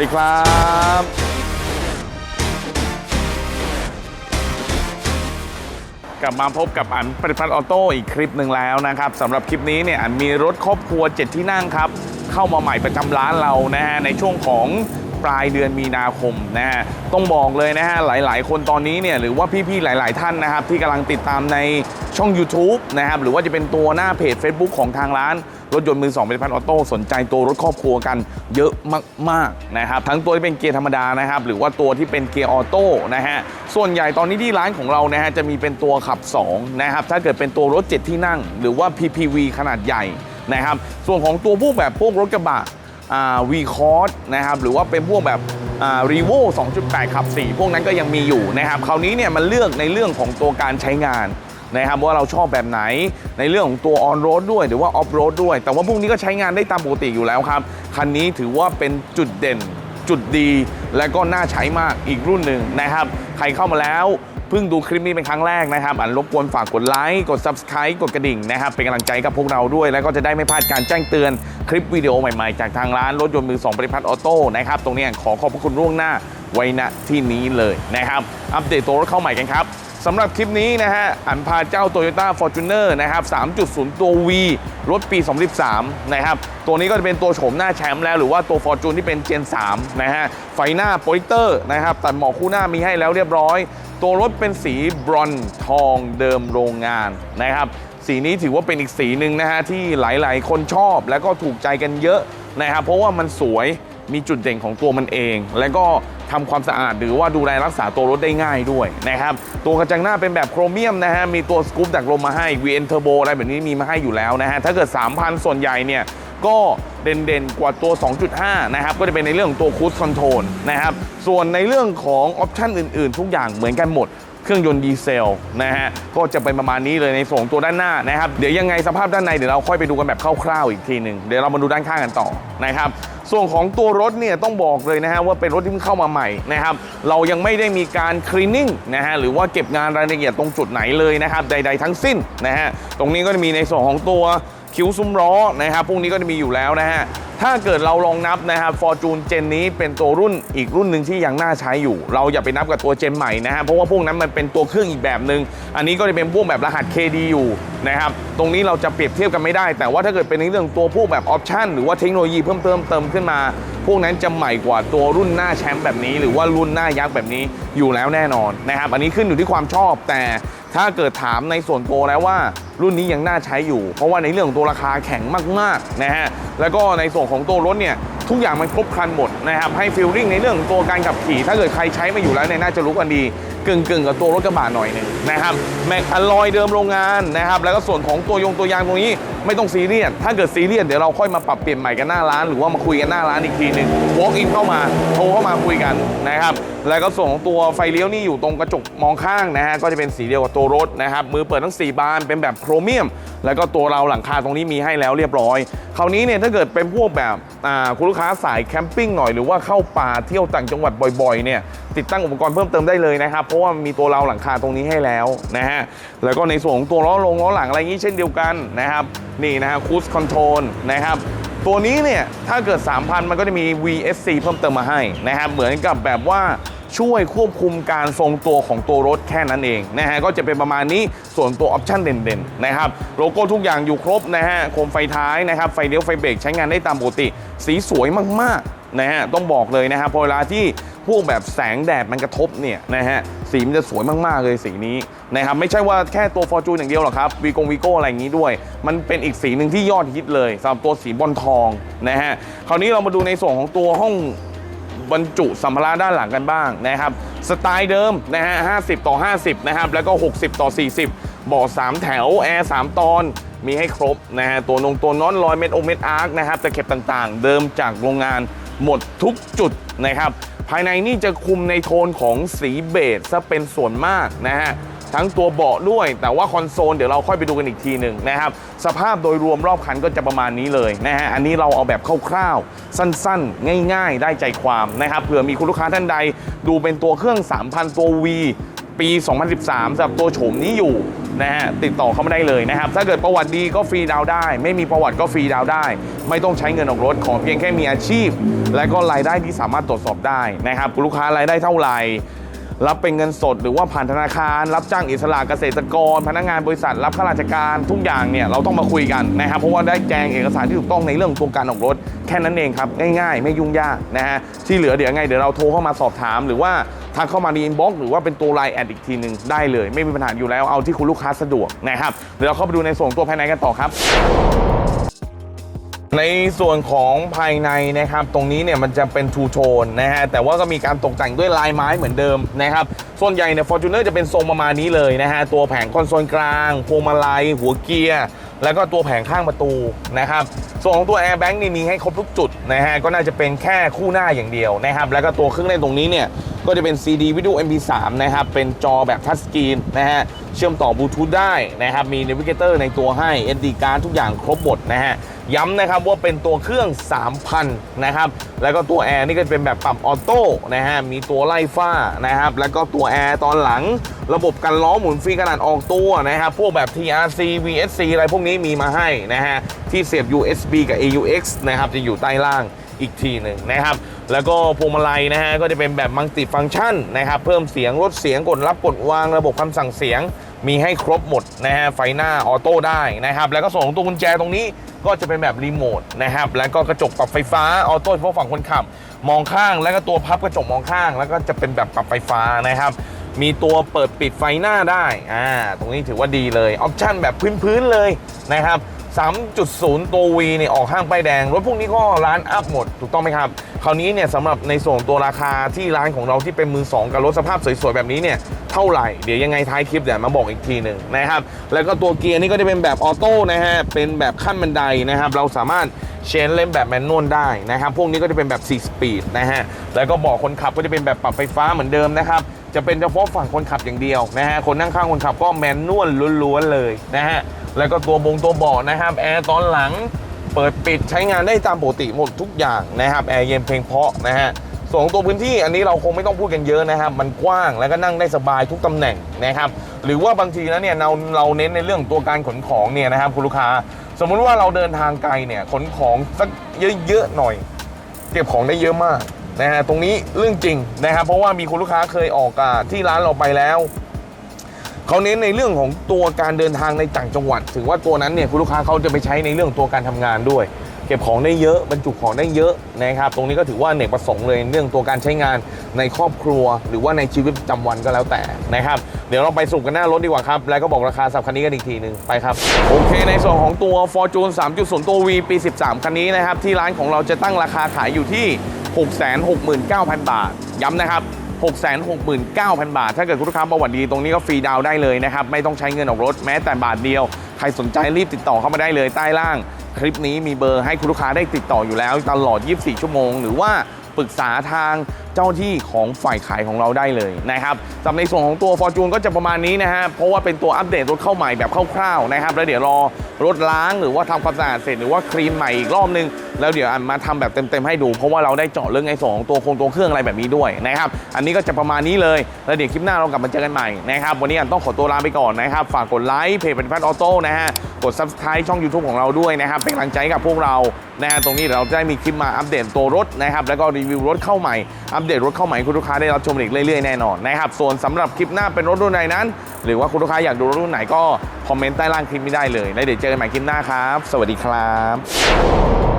ดีครับกลับมาพบกับอันปฏิพัฒน์ออโต้อีกคลิปหนึ่งแล้วนะครับสำหรับคลิปนี้เนี่ยอันมีรถครอบครัว 7 ที่นั่งครับ เข้ามาใหม่ประจำร้านเรานะฮะในช่วงของ ปลายเดือนมีนาคมนะฮะต้องบอกเลยนะฮะหลาย ๆ คนตอนนี้เนี่ยหรือว่าพี่ ๆ หลาย ๆ ท่านนะครับ ที่กำลังติดตามในช่อง YouTube นะครับหรือว่าจะเป็นตัวหน้าเพจ Facebook ของทางร้านรถยนต์มือสองเป็นพันออโต้สนใจตัวรถครอบครัวกันเยอะมากๆนะครับทั้งตัวที่เป็นเกียร์ธรรมดานะครับหรือว่าตัวที่เป็นเกียร์ออโต้นะฮะส่วนใหญ่ตอนนี้ที่ร้านของเรานะฮะจะมีเป็นตัวขับ2นะครับถ้าเกิดเป็นตัวรถ 7 ที่นั่ง หรือว่า PPV ขนาดใหญ่นะครับส่วนของตัวพวกแบบพวกรถกระบะ วีคอร์สนะครับหรือว่าเป็นพวกแบบรีโว2.8 ขับ 4 พวกนั้นก็ยังมีอยู่นะครับคราวนี้เนี่ยมันเลือกในเรื่องของตัวการใช้งานนะครับว่าเราชอบแบบไหนในเรื่องของตัวออนโรดด้วย หรือว่าออฟโรดด้วย แต่ว่าพวกนี้ก็ใช้งานได้ตามปกติอยู่แล้วครับ คันนี้ถือว่าเป็นจุดเด่นจุดดี และก็น่าใช้มากอีกรุ่นหนึ่งนะครับ ใครเข้ามาแล้ว เพิ่งดูคลิปนี้เป็นครั้งแรกนะครับ อันรบกวนฝากกดไลค์กด Subscribe กดกระดิ่งนะครับ เป็นกำลังใจกับพวกเราด้วย แล้วก็จะได้ไม่พลาดการแจ้งเตือนคลิปวิดีโอใหม่ๆ จากทางร้านรถยนต์มือสองบริพัตรออโต้นะครับ ตรงนี้ขอขอบพระคุณล่วงหน้าไว้ณที่นี้เลยนะครับ อัปเดตตัวรถเข้าใหม่กันครับสำหรับคลิปนี้นะฮะ อันพาเจ้า Toyota Fortuner นะครับ 3.0 ตัว V รถปี 2013 นะครับ ตัวนี้ก็จะเป็นตัวโฉมหน้าแชมป์แล้ว หรือว่าตัว Fortune ที่เป็น Gen 3 นะฮะ ไฟหน้าโปรเจคเตอร์นะครับ ตัดหมอกคู่หน้ามีให้แล้วเรียบร้อย ตัวรถเป็นสีบรอนทองเดิมโรงงานนะครับ สีนี้ถือว่าเป็นอีกสีหนึ่งนะฮะที่หลายๆ คนชอบแล้วก็ถูกใจกันเยอะนะครับ เพราะว่ามันสวยมีจุดเด่นของตัวมันเอง แล้วก็ทำความสะอาดหรือว่าดูแลรักษาตัวรถได้ง่ายด้วยนะครับ ตัวกระจังหน้าเป็นแบบโครเมียมนะฮะมีตัวสกู๊ปดักลมมาให้ VN Turbo อะไรแบบนี้มีมาให้อยู่แล้วนะฮะถ้าเกิด 3,000 ส่วนใหญ่เนี่ย ก็เด่นๆ กว่าตัว 2.5 นะครับ ก็จะเป็นในเรื่องของตัวคู i คอนโทรลนะครับ ส่วนในเรื่องของออปชันอื่นๆ ทุกอย่างเหมือนกันหมดเครื่องยนต์ดีเซลนะฮะก็จะเป็นประมาณนี้เลยในส่วนของตัวด้านหน้านะครับ เดี๋ยวยังไงสภาพด้านในเดี๋ยวเราค่อยไปดูกันแบบคร่าวๆอีกทีหนึ่งเดี๋ยวเรามาดูด้านข้างกันต่อนะครับ ส่วนของตัวรถเนี่ยต้องบอกเลยนะฮะว่าเป็นรถที่เพิ่งเข้ามาใหม่นะครับ เรายังไม่ได้มีการคลีนนิ่งนะฮะหรือว่าเก็บงานรายละเอียดตรงจุดไหนเลยนะครับ ใด ๆ ทั้งสิ้นนะฮะตรงนี้ก็จะมีในส่วนของตัว คิ้วซุ้มล้อนะครับพวกนี้ก็จะมีอยู่แล้วนะฮะ ถ้าเกิดเราลองนับนะครับฟอร์จูนเจนนี้เป็นตัวรุ่นอีกรุ่นหนึ่งที่ยังน่าใช้อยู่ เราอย่าไปนับกับตัวเจนใหม่นะฮะเพราะว่าพวกนั้นมันเป็นตัวเครื่องอีกแบบหนึ่งอันนี้ก็จะเป็นพวกแบบรหัส KD อยู่นะครับตรงนี้เราจะเปรียบเทียบกันไม่ได้ แต่ว่าถ้าเกิดเป็นในเรื่องตัวพวกแบบออปชันหรือว่าเทคโนโลยีเพิ่มเติมเติมขึ้นมา พวกนั้นจะใหม่กว่าตัวรุ่นหน้าแชมป์แบบนี้ หรือว่ารุ่นหน้ายักษ์แบบนี้อยู่แล้วแน่นอนนะครับอันนี้ขึ้นอยู่ที่ความชอบแต่ถ้าเกิดถามในส่วนตัวแล้วว่ารุ่นนี้ยังน่าใช้อยู่ เพราะว่าในเรื่องของตัวราคาแข็งมากๆนะฮะแล้วก็ในส่วนของตัวรถเนี่ย ทุกอย่างมันครบครันหมดนะครับให้ฟีลลิ่งในเรื่องของตัวการขับขี่ ถ้าเกิดใครใช้มาอยู่แล้วเนี่ยน่าจะรู้กันดีกึ่งกึ่งๆกับตัวรถกระบะหน่อยหนึงนะครับแม็กอลลอยเดิมโรงงานนะครับแล้วก็ส่วนของตัวยงตัวยางตรงนี้ไม่ต้องซีเรียสถ้าเกิดซีเรียสเดี๋ยวเราค่อยมาปรับเปลี่ยนใหม่กันหน้าร้านหรือว่ามาคุยกันหน้าร้านอีกทีหนึ่ง walk in เข้ามาโทรเข้ามาคุยกันนะครับแล้วก็ส่วนของตัวไฟเลี้ยวนี่อยู่ตรงกระจกมองข้างนะฮะก็จะเป็นสีเดียวกับตัวรถนะครับมือเปิดทั้ง 4 บานเป็นแบบโครเมียม แล้วก็ตัวเราหลังคาตรงนี้มีให้แล้วเรียบร้อย คราวนี้เนี่ยถ้าเกิดเป็นพวกแบบคุณลูกค้าสายแคมปิ้งหน่อยหรือว่าเข้าป่าเที่ยวต่างจังหวัดบ่อยๆเนี่ยติดตั้งอุปกรณ์เพิ่มเติมได้เลยนะครับ เพราะว่ามีตัวเราหลังคาตรงนี้ให้แล้วนะฮะแล้วก็ในส่วนของตัวล้อลงล้อหลังอะไรอย่างนี้เช่นเดียวกันนะครับนี่นะฮะคูสคอนโทรลนะครับตัวนี้เนี่ยถ้าเกิด 3,000 มันก็จะมี VSC เพิ่มเติมมาให้นะครับเหมือนกับแบบว่า ช่วยควบคุมการทรงตัวของตัวรถแค่นั้นเองนะฮะก็จะเป็นประมาณนี้ส่วนตัวออปชั่นเด่นๆนะครับโลโก้ทุกอย่างอยู่ครบนะฮะโคมไฟท้ายนะครับไฟเลี้ยวไฟเบรกใช้งานได้ตามปกติ สีสวยมากๆนะฮะต้องบอกเลยนะครับพอเวลาที่พวกแบบแสงแดดมันกระทบเนี่ยนะฮะสีมันจะสวยมากๆเลยสีนี้นะครับไม่ใช่ว่าแค่ตัวฟอร์จูนอย่างเดียวหรอกครับวีกงวีโก้อะไรอย่างนี้ด้วย มันเป็นอีกสีหนึ่งที่ยอดฮิตเลยสำหรับตัวสีบอลทองนะฮะคราวนี้เรามาดูในส่วนของตัวห้อง บรรจุสัมภาระด้านหลังกันบ้างนะครับสไตล์เดิมนะฮะ 50 ต่อ 50 นะครับ แล้วก็ 60 ต่อ 40 เบาะ3แถว แอร์ 3 ตอน มีให้ครบนะฮะ ตัวนงตัวน้อนลอยเม็ดโอเม็ดอาร์คนะครับตะเข็บต่างๆ เดิมจากโรงงานหมดทุกจุดนะครับ ภายในนี่จะคุมในโทนของสีเบจซะเป็นส่วนมากนะฮะ ทั้งตัวเบาะด้วย แต่ว่าคอนโซลเดี๋ยวเราค่อยไปดูกันอีกทีหนึ่งนะครับสภาพโดยรวมรอบคันก็จะประมาณนี้เลยนะฮะอันนี้เราเอาแบบคร่าวๆ สั้นๆ ง่าย ๆ ได้ใจความนะครับเผื่อมีคุณลูกค้าท่านใด ดูเป็นตัวเครื่อง 3,000 ตัว V ปี 2013สำหรับตัวโฉมนี้อยู่นะฮะติดต่อเข้ามาได้เลยนะครับ ถ้าเกิดประวัติดีก็ฟรีดาวได้ ไม่มีประวัติก็ฟรีดาวได้ ไม่ต้องใช้เงินออกรถขอเพียงแค่มีอาชีพ และก็รายได้ที่สามารถตรวจสอบได้นะครับคุณลูกค้ารายได้เท่าไหร่ รับเป็นเงินสดหรือว่าผ่านธนาคาร รับจ้างอิสระเกษตรกร พนักงานบริษัท รับข้าราชการทุกอย่างเนี่ยเราต้องมาคุยกันนะครับเพราะว่าได้แจงเอกสารที่ถูกต้องในเรื่องโครงการออกรถแค่นั้นเองครับง่ายๆ ไม่ยุ่งยากนะฮะที่เหลือเดี๋ยวยังไงเดี๋ยวเราโทรเข้ามาสอบถาม หรือว่าทักเข้ามาในอินบ็อกซ์หรือว่าเป็นตัวไลน์แอดอีกทีหนึ่งได้เลย ไม่มีปัญหาอยู่แล้วเอาที่คุณลูกค้าสะดวกนะครับเดี๋ยวเราเข้าไปดูในส่วนของตัวภายในกันต่อครับ ในส่วนของภายในนะครับ ตรงนี้เนี่ยมันจะเป็นทูโทนนะฮะ แต่ว่าก็มีการตกแต่งด้วยลายไม้เหมือนเดิมนะครับ ส่วนใหญ่เนี่ยฟอร์จูเนอร์จะเป็นทรงประมาณนี้เลยนะฮะ ตัวแผงคอนโซลกลาง พวงมาลัย หัวเกียร์ แล้วก็ตัวแผงข้างประตูนะครับ ส่วนของตัวแอร์แบงค์นี่มีให้ครบทุกจุดนะฮะ ก็น่าจะเป็นแค่คู่หน้าอย่างเดียวนะครับ แล้วก็ตัวเครื่องเล่นตรงนี้เนี่ย ก็จะเป็น CD วิดีโอ MP3 นะครับ เป็นจอแบบทัชสกรีนนะฮะ เชื่อมต่อบลูทูธได้นะครับ มี n น v ิเกเตอร์ในตัวให้ SD card ทุกอย่างครบหมดนะฮะ ย้ำนะครับว่าเป็นตัวเครื่อง 3,000 นะครับ แล้วก็ตัวแอร์นี่ก็จะเป็นแบบปรับออโต้นะฮะ มีตัวไล่ฝ้านะครับ แล้วก็ตัวแอร์ตอนหลัง ระบบกันล้อหมุนฟรีขนาดออกตัวนะครับ พวกแบบ TRC VSC อะไรพวกนี้มีมาให้นะฮะ ที่เสียบ USB กับ AUX นะครับ จะอยู่ใต้ล่างอีกทีหนึ่งนะครับ แล้วก็พวงมาลัยนะฮะก็จะเป็นแบบมัลติฟัง c t ชันนะครับเพิ่มเสียงลดเสียงกดรับกดวางระบบคำสั่งเสียง มีให้ครบหมดนะฮะไฟหน้าออโต้ได้นะครับแล้วก็ส่วนของตัวกุญแจตรงนี้ก็จะเป็นแบบรีโมทนะครับแล้วก็กระจกปรับไฟฟ้าออโต้เฉพาะฝั่งคนขับ มองข้างแล้วก็ตัวพับกระจกมองข้าง แล้วก็จะเป็นแบบปรับไฟฟ้านะครับมีตัวเปิดปิดไฟหน้าได้อ่าตรงนี้ถือว่าดีเลยออปชั่นแบบพื้นๆเลยนะครับ 3.0 ตัว V เนี่ยออกห้างป้ายแดง รถพวกนี้ก็ร้านอัพหมด ถูกต้องไหมครับ คราวนี้เนี่ยสำหรับในส่วนตัวราคาที่ร้านของเราที่เป็นมือ2กับรถสภาพสวยๆ แบบนี้เนี่ยเท่าไหร่ เดี๋ยวยังไงท้ายคลิปเดี๋ยวมาบอกอีกทีหนึ่งนะครับ แล้วก็ตัวเกียร์นี่ก็จะเป็นแบบออโต้นะฮะ เป็นแบบขั้นบันไดนะครับ เราสามารถเชนเล่นแบบแมนนวลได้นะครับ พวกนี้ก็จะเป็นแบบ 4 สปีดนะฮะ แล้วก็บอกคนขับก็จะเป็นแบบปรับไฟฟ้าเหมือนเดิมนะครับ จะเป็นเฉพาะฝั่งคนขับอย่างเดียวนะฮะคนนั่งข้างคนขับก็แมนนวลล้วนๆเลยนะฮะแล้วก็ตัวบงตัวเบาะนะครับแอร์ตอนหลังเปิดปิดใช้งานได้ตามปกติหมดทุกอย่างนะครับแอร์เย็นเพลงเพาะนะฮะส่วนของตัวพื้นที่อันนี้เราคงไม่ต้องพูดกันเยอะนะครับ มันกว้างแล้วก็นั่งได้สบายทุกตำแหน่งนะครับ หรือว่าบางทีแล้วเนี่ยเราเราเน้นในเรื่องตัวการขนของเนี่ยนะครับคุณลูกค้า สมมุติว่าเราเดินทางไกลเนี่ยขนของสักเยอะๆหน่อย เก็บของได้เยอะมาก นะฮะตรงนี้เรื่องจริงนะครับเพราะว่ามีคุณลูกค้าเคยออกอที่ร้านเราไปแล้วเขาเน้นในเรื่องของตัวการเดินทางในต่างจังหวัดถือว่าตัวนั้นเนี่ยคุณลูกค้าเขาจะไปใช้ในเรื่องตัวการทำงานด้วย เก็บของได้เยอะบรรจุของได้เยอะนะครับ ตรงนี้ก็ถือว่าเนกประสงค์เลยเรื่องตัวการใช้งานในครอบครัว หรือว่าในชีวิตประจำวันก็แล้วแต่นะครับ เดี๋ยวเราไปสุกันหน้ารถดีกว่าครับ แล้วก็บอกราคาสับคันนี้กันอีกทีหนึ่งไปครับโอเค ในส่วนของตัว Fortune 3.0 ตัว V ปี 13 คันนี้นะครับที่ร้านของเราจะตั้งราคาขายอยู่ที่ 669,000 บาท ย้ำนะครับ 669,000 บาท ถ้าเกิดคุณลูกค้าประวัติดีตรงนี้ก็ฟรีดาวได้เลยนะครับ ไม่ต้องใช้เงินออกรถแม้แต่บาทเดียว ใครสนใจรีบติดต่อเข้ามาได้เลยใต้ล่าง คลิปนี้มีเบอร์ให้คุณลูกค้าได้ติดต่ออยู่แล้วตลอด 24 ชั่วโมง หรือว่าปรึกษาทางเจ้าหน้าที่ของฝ่ายขายของเราได้เลยนะครับสำหรับในส่วนของตัว Fortune ก็จะประมาณนี้นะฮะเพราะว่าเป็นตัวอัปเดตรถเข้าใหม่แบบคร่าวๆนะครับแล้วเดี๋ยวรอ รถล้างหรือว่าทำความสะอาดเสร็จหรือว่าคลีนใหม่อีกรอบนึง แล้วเดี๋ยวอันมาทำแบบเต็มๆให้ดู เพราะว่าเราได้เจาะเรื่องในส่วนของตัวโครงตัวเครื่องอะไรแบบนี้ด้วยนะครับ อันนี้ก็จะประมาณนี้เลย แล้วเดี๋ยวคลิปหน้าเรากลับมาเจอกันใหม่นะครับ วันนี้อันต้องขอตัวลาไปก่อนนะครับ ฝากกดไลค์เพจเป็นพัดออโต้นะฮะ กด subscribe ช่อง YouTube ของเราด้วยนะครับ เป็นกำลังใจกับพวกเรา นะฮะ ตรงนี้เราจะได้มีคลิปมาอัปเดตตัวรถนะครับ แล้วก็รีวิวรถเข้าใหม่ อัปเดตรถเข้าใหม่คุณลูกค้าได้รับชมอีกเรื่อยๆแน่นอนนะครับ ส่วนสำหรับคลิปหน้าเป็นรถรุ่นไหนนั้น หรือว่าคุณลูกค้าอยากดูรถรุ่นไหนก็คอมเมนต์ใต้ล่างคลิปนี้ได้เลย แล้วเดี๋ยวเจอกันใหม่คลิปหน้าครับ สวัสดีครับ